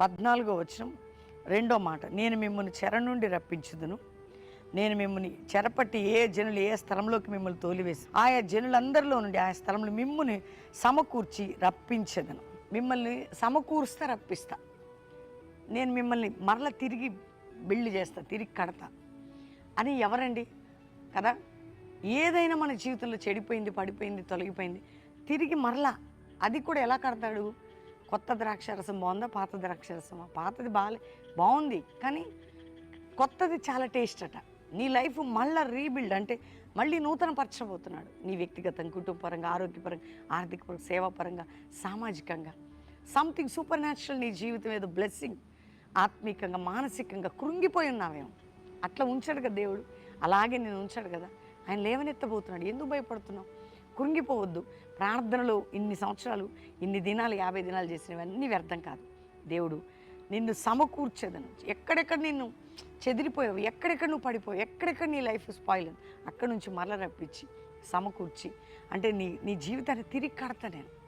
పద్నాలుగో వచనం రెండో మాట నేను మిమ్మల్ని చెర నుండి రప్పించుదును. నేను మిమ్మల్ని చెరపట్టి ఏ జనులు ఏ స్థలంలోకి మిమ్మల్ని తోలివేసి ఆయా జనులందరిలో నుండి ఆయా స్థలంలో మిమ్మల్ని సమకూర్చి రప్పించదను. మిమ్మల్ని సమకూరుస్తా రప్పిస్తా. నేను మిమ్మల్ని మరల తిరిగి బిల్డ్ చేస్తా తిరిగి కడతా. అని ఎవరండి? కదా? ఏదైనా మన జీవితంలో చెడిపోయింది పడిపోయింది తొలగిపోయింది తిరిగి మరలా అది కూడా ఎలా కడతాడు? కొత్త ద్రాక్షరసం బాగుందా పాత ద్రాక్షరసమా? పాతది బాగాలే బాగుంది. కానీ కొత్తది చాలా టేస్ట్ అట. నీ లైఫ్ మళ్ళీ రీబిల్డ్ అంటే మళ్ళీ నూతన పరచబోతున్నాడు. నీ వ్యక్తిగతంగా కుటుంబపరంగా ఆరోగ్యపరంగా ఆర్థికపరంగా సేవాపరంగా సామాజికంగా. సంథింగ్ సూపర్ న్యాచురల్ నీ జీవితం ఏదో బ్లెస్సింగ్ ఆత్మీకంగా మానసికంగా కృంగిపోయి ఉన్నావేమో. అట్లా ఉంచాడు కదా దేవుడు. అలాగే నేను ఉంచాడు కదా. ఆయన లేవనెత్తబోతున్నాడు. ఎందుకు భయపడుతున్నావు? కృంగిపోవద్దు. ప్రార్థనలు ఇన్ని సంవత్సరాలు ఇన్ని దినాలు యాభై దినాలు చేసినవన్నీ వ్యర్థం కాదు. దేవుడు నిన్ను సమకూర్చేదను. ఎక్కడెక్కడ నిన్ను చెదిరిపోయావు ఎక్కడెక్కడ నువ్వు పడిపోయావు ఎక్కడెక్కడ నీ లైఫ్ స్పాయిల్ అక్కడ నుంచి మరల రప్పించి సమకూర్చి అంటే నీ నీ జీవితాన్ని తిరిగి కడతా నేను.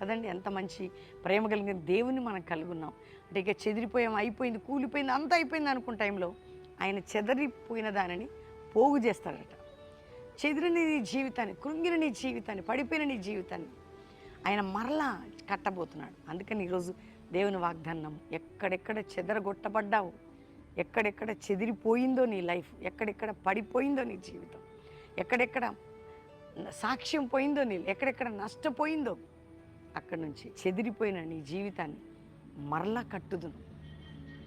కదండి? ఎంత మంచి ప్రేమ కలిగిన దేవుని మనం కలుగున్నాం అంటే ఇక చెదిరిపోయాం అయిపోయింది కూలిపోయింది అంతా అయిపోయింది అనుకున్న టైంలో ఆయన చెదరిపోయిన దానిని పోగు చేస్తాడట. చెదిరిని నీ జీవితాన్ని కృంగిన నీ జీవితాన్ని పడిపోయిన నీ జీవితాన్ని ఆయన మరలా కట్టబోతున్నాడు. అందుకని ఈరోజు దేవుని వాగ్దానం ఎక్కడెక్కడ చెదరగొట్టబడ్డావు ఎక్కడెక్కడ చెదిరిపోయిందో నీ లైఫ్ ఎక్కడెక్కడ పడిపోయిందో నీ జీవితం ఎక్కడెక్కడ సాక్ష్యం పోయిందో నీ ఎక్కడెక్కడ నష్టపోయిందో అక్కడి నుంచి చెదిరిపోయిన నీ జీవితాన్ని మరలా కట్టుదును.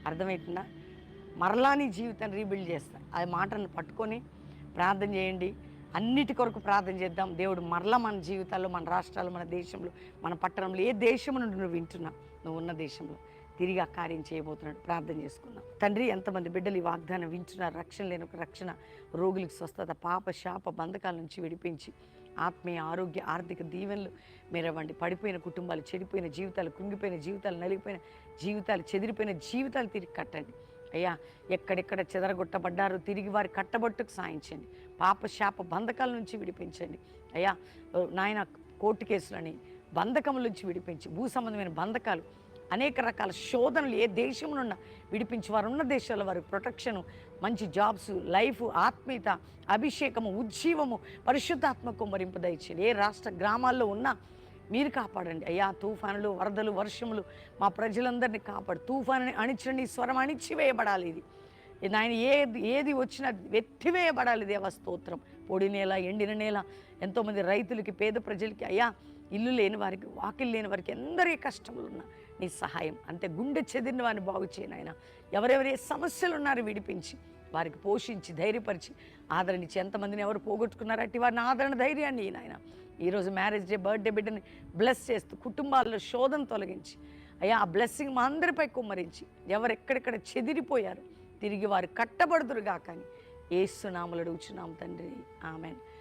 అర్థమవుతుందా మరలా నీ జీవితాన్ని రీబిల్డ్ చేస్తా. ఆ మాటను పట్టుకొని ప్రార్థన చేయండి. అన్నిటి కొరకు ప్రార్థన చేద్దాం. దేవుడు మరలా మన జీవితాల్లో మన రాష్ట్రాల్లో మన దేశంలో మన పట్టణంలో ఏ దేశం నుండి నువ్వు వింటున్నా నువ్వు ఉన్న దేశంలో తిరిగి ఆ కార్యం చేయబోతున్నాడు. ప్రార్థన చేసుకుందాం. తండ్రి ఎంతమంది బిడ్డలు ఈ వాగ్దానం వింటున్నారు? రక్షణ లేని ఒక రక్షణ రోగులకు స్వస్థత పాప శాప బంధకాల నుంచి విడిపించి ఆత్మీయ ఆరోగ్య ఆర్థిక దీవెనలు మీరవ్వండి పడిపోయిన కుటుంబాలు చెడిపోయిన జీవితాలు కుంగిపోయిన జీవితాలు నలిగిపోయిన జీవితాలు చెదిరిపోయిన జీవితాలు తిరిగి కట్టండి. అయ్యా ఎక్కడెక్కడ చెదరగొట్టబడ్డారు తిరిగి వారి కట్టబట్టుకు సాయించండి పాప శాప బంధకాల నుంచి విడిపించండి. అయ్యా నాయన కోర్టు కేసులని బంధకముల నుంచి విడిపించి భూ సంబంధమైన బంధకాలు అనేక రకాల శోధనలు ఏ దేశంలో విడిపించి వారు ఉన్న దేశాల వారి ప్రొటెక్షను మంచి జాబ్స్ లైఫ్ ఆత్మీయత అభిషేకము ఉజ్జీవము పరిశుద్ధాత్మకు మరింపు దయచేయండి. ఏ రాష్ట్ర గ్రామాల్లో ఉన్నా మీరు కాపాడండి. అయ్యా తుఫానులు వరదలు వర్షములు మా ప్రజలందరినీ కాపాడు. తుఫానుని అణిచండి స్వరం అణిచివేయబడాలి ఇది. నాయన ఆయన ఏది ఏది వచ్చినా వెత్తివేయబడాలి దేవ స్తోత్రం. పొడి నేల ఎండిన నేల ఎంతోమంది రైతులకి పేద ప్రజలకి అయ్యా ఇల్లు లేని వారికి వాకిలు లేని వారికి ఎందరి కష్టములు ఉన్నా నీ సహాయం. అంతే గుండె చెదిరిన వారిని బాగు చేయను ఆయన ఎవరెవరే సమస్యలు ఉన్నారు విడిపించి వారికి పోషించి ధైర్యపరిచి ఆదరణించి. ఎంతమందిని ఎవరు పోగొట్టుకున్నారు అట్టి వారిని ఆదరణ ధైర్యాన్ని ఈయన. ఈరోజు మ్యారేజ్ డే బర్త్డే బిడ్డని బ్లెస్ చేస్తూ కుటుంబాల్లో శోధన తొలగించి అయ్యా ఆ బ్లెస్సింగ్ మా అందరిపై కుమ్మరించి ఎవరు ఎక్కడెక్కడ చెదిరిపోయారు తిరిగి వారు కట్టబడుదురుగా కానీ ఏసునాములు అడుగుచున్నాం తండ్రి. ఆమెను.